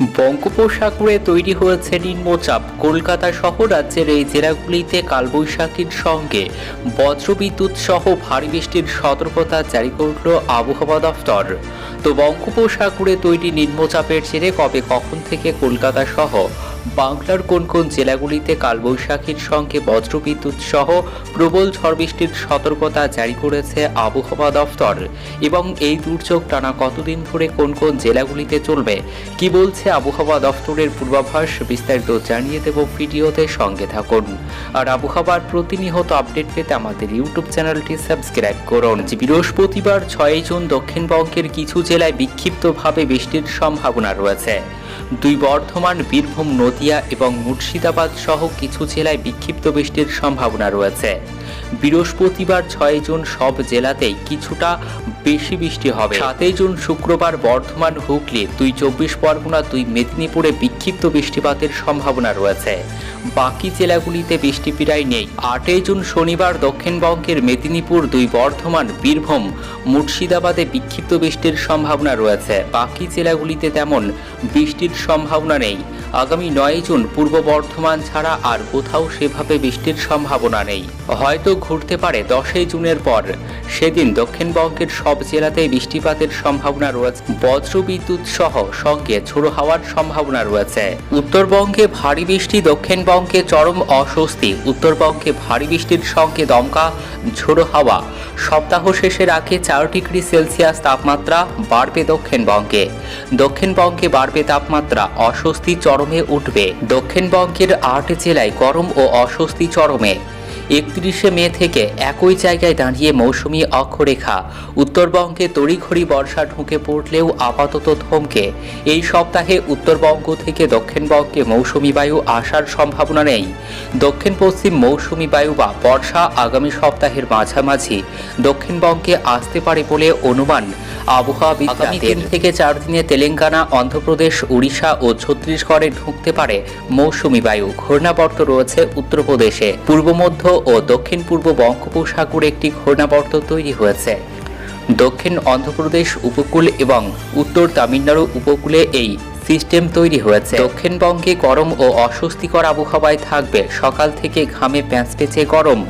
বঙ্গোপসাগরে তৈরি হয়েছে নিম্নচাপ। কলকাতা সহ রাজ্যের এই জেলাগুলিতে কালবৈশাখীর সঙ্গে বজ্রবিদ্যুৎ সহ ভারী বৃষ্টির সতর্কতা জারি করল আবহাওয়া দফতর। তো বঙ্গোপসাগরে তৈরি নিম্নচাপের জেরে কবে কখন থেকে কলকাতা সহ বাংলার কোন কোন জেলাগুলিতে কালবৈশাখীর সঙ্গে বজ্রবিদ্যুৎ সহ প্রবল ঝড় বৃষ্টির সতর্কতা জারি করেছে আবহাওয়া দফতর? এবং এই দুর্যোগ টানা কতদিন ধরে কোন কোন জেলাগুলিতে চলবে? কি বলছে আবহাওয়া দফতরের পূর্বাভাস? বিস্তারিত জানিয়ে দেব ভিডিওতে সঙ্গে থাকুন। আর আবহাওয়ার প্রতিনিয়ত আপডেট পেতে আমাদের ইউটিউব চ্যানেলটি সাবস্ক্রাইব করুন। বৃহস্পতিবার ছয়ই জুন দক্ষিণবঙ্গের কিছু জেলায় বিক্ষিপ্তভাবে বৃষ্টির সম্ভাবনা রয়েছে। দুই বর্ধমান বীরভূম নদিয়া এবং মুর্শিদাবাদ সহ কিছু জেলায় বিক্ষিপ্ত বৃষ্টির সম্ভাবনা রয়েছে। বৃহস্পতিবার ছয় জুন সব জেলাতেই কিছুটা বেশি বৃষ্টি হবে। সাতই জুন শুক্রবার বর্ধমান, হুগলি, দুই চব্বিশ পরগনা, দুই মেদিনীপুরে বিক্ষিপ্ত বৃষ্টিপাতের সম্ভাবনা রয়েছে। বাকি জেলাগুলিতে বৃষ্টি প্রায় নেই। আটই জুন শনিবার দক্ষিণবঙ্গের মেদিনীপুর, দুই বর্ধমান, বীরভূম, মুর্শিদাবাদে বিক্ষিপ্ত বৃষ্টির সম্ভাবনা রয়েছে। বাকি জেলাগুলিতে তেমন বৃষ্টির সম্ভাবনা নেই। আগামী নয় জুন পূর্ব বর্ধমান ছাড়া আর কোথাও সেভাবে বৃষ্টির সম্ভাবনা নেই। হয়তো ঘুরতে পারে দশই জুনের পর। সেদিন দক্ষিণবঙ্গের সব জেলাতেই বৃষ্টিপাতের সম্ভাবনা রয়েছে। বজ্রবিদ্যুৎ সহ সঙ্গে ঝোড়ো হাওয়ার সম্ভাবনা রয়েছে। উত্তরবঙ্গে ভারী বৃষ্টি, দক্ষিণবঙ্গে চরম অস্বস্তি। উত্তরবঙ্গে ভারী বৃষ্টির সঙ্গে দমকা, ঝোড়ো হাওয়া। সপ্তাহ শেষের আগে চার ডিগ্রি সেলসিয়াস তাপমাত্রা, বাড়বে দক্ষিণবঙ্গে। দক্ষিণবঙ্গে বাড়বে তাপমাত্রা, অস্বস্তি চরমে উঠবে। দক্ষিণবঙ্গের আট জেলায় গরম ও অস্বস্তি চরমে। একত্রিশে মে থেকে একই জায়গায় দাঁড়িয়ে মৌসুমি অক্ষরেখা। উত্তরবঙ্গে তড়িঘড়ি বর্ষা ঢুকে পড়লেও আপাতত থমকে। এই সপ্তাহে উত্তরবঙ্গ থেকে দক্ষিণবঙ্গে মৌসুমি বায়ু আসার সম্ভাবনা নেই। দক্ষিণ পশ্চিম মৌসুমি বায়ু বা বর্ষা আগামী সপ্তাহের মাঝামাঝি। দক্ষিণবঙ্গে আসতে পারে বলে অনুমান আবহাওয়া আগামী তিন থেকে চার দিনে তেলেঙ্গানা অন্ধ্রপ্রদেশ উড়িষ্যা ও ছত্তিশগড়ে ঢুকতে পারে মৌসুমি বায়ু। ঘূর্ণাবর্ত রয়েছে উত্তরপ্রদেশে। পূর্ব মধ্য ও দক্ষিণ পূর্ব বঙ্গোপসাগরে একটি ঘূর্ণাবর্ত তৈরি হয়েছে। দক্ষিণ অন্ধ্রপ্রদেশ উপকূল এবং উত্তর তামিলনাড়ু উপকূলে এই সিস্টেম তৈরি হয়েছে। দক্ষিণবঙ্গে গরম ও অস্বস্তিকর আবহাওয়ায় থাকবে। সকাল থেকে ঘামে প্যাঁচপেঁচে গরম।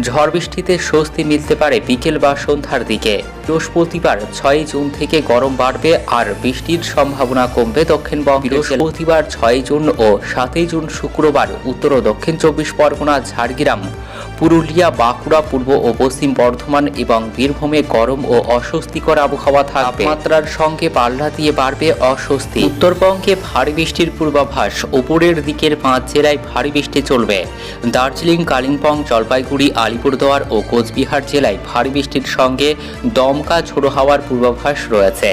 ঝড় বৃষ্টিতে স্বস্তি মিলতে পারে বিকেল বা সন্ধ্যার দিকে। বৃহস্পতিবার ছয় জুন থেকে গরম বাড়বে আর বৃষ্টির সম্ভাবনা কমবে দক্ষিণবঙ্গ বৃহস্পতিবার ছয় জুন ও সাতই জুন শুক্রবার উত্তর ও দক্ষিণ চব্বিশ পরগনা, ঝাড়গ্রাম, পুরুলিয়া, বাঁকুড়া, পূর্ব ও পশ্চিম বর্ধমান এবং বীরভূমে গরম ও অস্বস্তিকর আবহাওয়া থাকবে। মাত্রার সঙ্গে পাল্লা দিয়ে বাড়বে অস্বস্তি। উত্তরবঙ্গে ভারী বৃষ্টির পূর্বাভাস। উপরের দিকের পাঁচ জেলায় ভারী বৃষ্টি চলবে। দার্জিলিং, কালিম্পং, জলপাইগুড়ি, আলিপুরদুয়ার ও কোচবিহার জেলায় ভারী বৃষ্টির সঙ্গে দমকা ঝোড়ো হাওয়ার পূর্বাভাস রয়েছে।